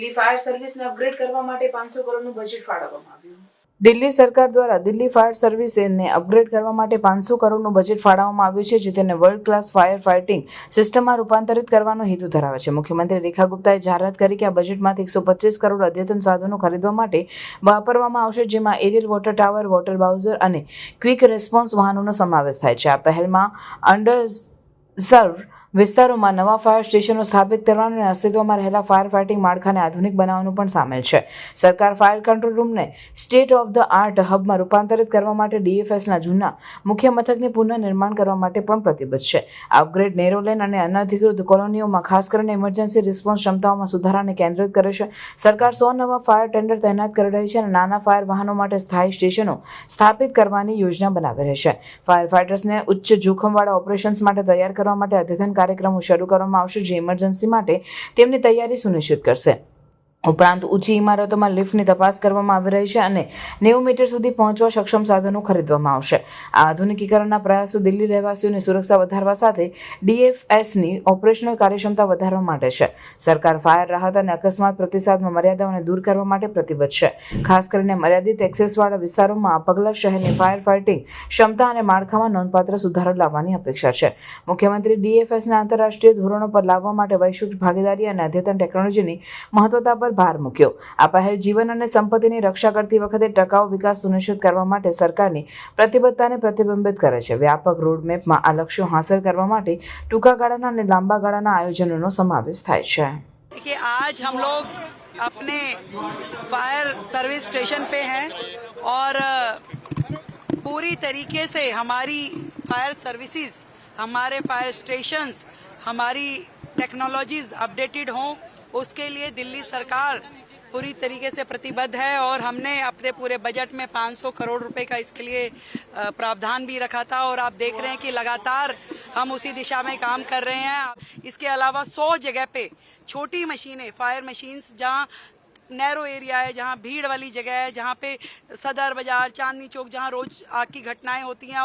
Delhi fire સર્વિસને upgrade કરવા માટે પાંચસો કરોડનું બજેટ ફાળવવામાં આવ્યું. દિલ્હી સરકાર દ્વારા દિલ્હી ફાયર સર્વિસને અપગ્રેડ કરવા માટે પાંચસો કરોડનું બજેટ ફાળવવામાં આવ્યું છે, જે તેને વર્લ્ડ ક્લાસ ફાયર ફાઇટિંગ સિસ્ટમમાં રૂપાંતરિત કરવાનો હેતુ ધરાવે છે. મુખ્યમંત્રી રેખા ગુપ્તાએ જાહેરાત કરી કે આ બજેટમાંથી એકસો પચીસ કરોડ અદ્યતન સાધનો ખરીદવા માટે વાપરવામાં આવશે, જેમાં aerial water tower water bowser અને ક્વિક રિસ્પોન્સ વાહનોનો સમાવેશ થાય છે. આ પહેલમાં અંડર સર્વ વિસ્તારોમાં નવા ફાયર સ્ટેશનો સ્થાપિત કરવાનું અને અસ્તિત્વમાં રહેલા ફાયર ફાઇટિંગ માળખાને આધુનિક બનાવવાનું પણ સામેલ છે. સરકાર ફાયર કંટ્રોલ રૂમને સ્ટેટ ઓફ ધ આર્ટ હબમાં રૂપાંતરિત કરવા માટે ડીએફએસના જૂના મુખ્ય મથકને પુનઃનિર્માણ કરવા માટે પણ પ્રતિબદ્ધ છે. અપગ્રેડ નેરોલેન અને અનધિકૃત કોલોનીઓમાં ખાસ કરીને ઇમરજન્સી રિસ્પોન્સ ક્ષમતાઓમાં સુધારાને કેન્દ્રિત કરે છે. સરકાર સો નવા ફાયર ટેન્ડર તૈનાત કરી રહી છે અને નાના ફાયર વાહનો માટે સ્થાયી સ્ટેશનો સ્થાપિત કરવાની યોજના બનાવી રહી છે. ફાયર ફાઇટર્સને ઉચ્ચ જોખમવાળા ઓપરેશન્સ માટે તૈયાર કરવા માટે અદ્યતન કાર્યક્રમો શરૂ કરવામાં આવશે જે ઇમરજન્સી માટે તેમની તૈયારી સુનિશ્ચિત કરશે. ઉપરાંત ઊંચી ઇમારતોમાં લિફ્ટની તપાસ કરવામાં આવી રહી છે અને નેવું મીટર સુધી પહોંચવા સક્ષમ સાધનો ખરીદવામાં આવશે. આ આધુનિકીકરણના પ્રયાસો દિલ્હી રહેવાસીઓની સુરક્ષા વધારવા સાથે ડીએફએસની ઓપરેશનલ કાર્યક્ષમતા વધારવા માટે છે. સરકાર ફાયર, રાહત અને અકસ્માત પ્રતિસાદમાં મર્યાદાઓને દૂર કરવા માટે પ્રતિબદ્ધ છે. ખાસ કરીને મર્યાદિત એક્સેસવાળા વિસ્તારોમાં આ પગલાં શહેરની ફાયર ફાઇટિંગ ક્ષમતા અને માળખામાં નોંધપાત્ર સુધારો લાવવાની અપેક્ષા છે. મુખ્યમંત્રી ડીએફએસના આંતરરાષ્ટ્રીય ધોરણો પર લાવવા માટે વૈશ્વિક ભાગીદારી અને અદ્યતન ટેકનોલોજીની મહત્વતા પર ભાર મૂક્યો આ પહેલ જીવન અને સંપત્તિની રક્ષા કરતી વખતે ટકાઉ વિકાસ સુનિશ્ચિત કરવા માટે સરકારની પ્રતિબદ્ધતાને પ્રતિબિંબિત કરે છે વ્યાપક રોડમેપમાં આ લક્ષ્યો હાંસલ કરવા માટે ટૂંકા ગાળાના અને લાંબા ગાળાના આયોજનોનો સમાવેશ થાય છે देखिए आज हम लोग अपने फायर सर्विस स्टेशन पे हैं और अ, पूरी तरीके से हमारी फायर सर्विसेज हमारे फायर स्टेशंस हमारी टेक्नोलॉजीज अपडेटेड हों उसके लिए दिल्ली सरकार पूरी तरीके से प्रतिबद्ध है और हमने अपने पूरे बजट में 500 करोड़ रुपए का इसके लिए प्रावधान भी रखा था और आप देख रहे हैं कि लगातार हम उसी दिशा में काम कर रहे हैं। इसके अलावा 100 जगह पे छोटी मशीनें, फायर मशीन्स जहाँ नैरो एरिया है, जहाँ भीड़ वाली जगह है, जहाँ पे सदर बाज़ार, चांदनी चौक, जहाँ रोज आग की घटनाएँ होती हैं।